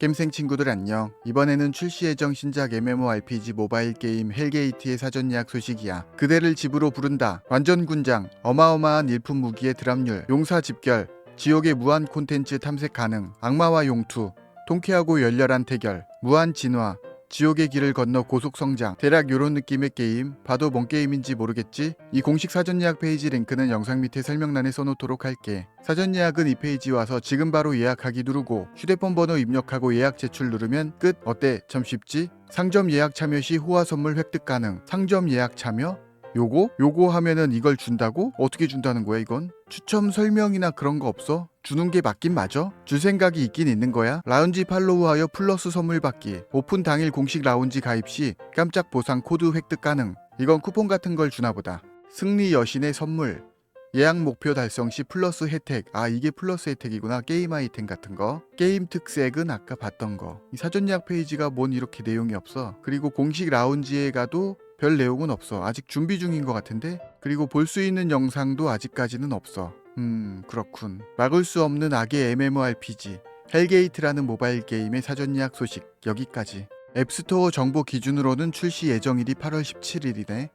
겜생 친구들 안녕. 이번에는 출시 예정 신작 MMORPG 모바일 게임 헬게이트의 사전 예약 소식이야. 그대를 집으로 부른다. 완전 군장, 어마어마한 일품 무기의 드랍률, 용사 집결, 지옥의 무한 콘텐츠 탐색 가능, 악마와 용투, 통쾌하고 열렬한 대결, 무한 진화, 지옥의 길을 건너 고속 성장. 대략 요런 느낌의 게임. 봐도 뭔 게임인지 모르겠지? 이 공식 사전 예약 페이지 링크는 영상 밑에 설명란에 써놓도록 할게. 사전 예약은 이 페이지 와서 지금 바로 예약하기 누르고 휴대폰 번호 입력하고 예약 제출 누르면 끝. 어때? 참 쉽지? 상점 예약 참여 시 호화 선물 획득 가능. 상점 예약 참여? 요거? 요거 하면은 이걸 준다고? 어떻게 준다는 거야 이건? 추첨 설명이나 그런 거 없어? 주는 게 맞긴 맞아? 줄 생각이 있긴 있는 거야? 라운지 팔로우하여 플러스 선물 받기. 오픈 당일 공식 라운지 가입 시 깜짝 보상 코드 획득 가능. 이건 쿠폰 같은 걸 주나 보다. 승리 여신의 선물. 예약 목표 달성 시 플러스 혜택. 아 이게 플러스 혜택이구나. 게임 아이템 같은 거. 게임 특색은 아까 봤던 거 이 사전 예약 페이지가 뭔 이렇게 내용이 없어? 그리고 공식 라운지에 가도 별 내용은 없어. 아직 준비 중인 것 같은데? 그리고 볼 수 있는 영상도 아직까지는 없어 음 그렇군. 막을 수 없는 악의 MMORPG 헬게이트라는 모바일 게임의 사전 예약 소식 여기까지. 앱스토어 정보 기준으로는 출시 예정일이 8월 17일이네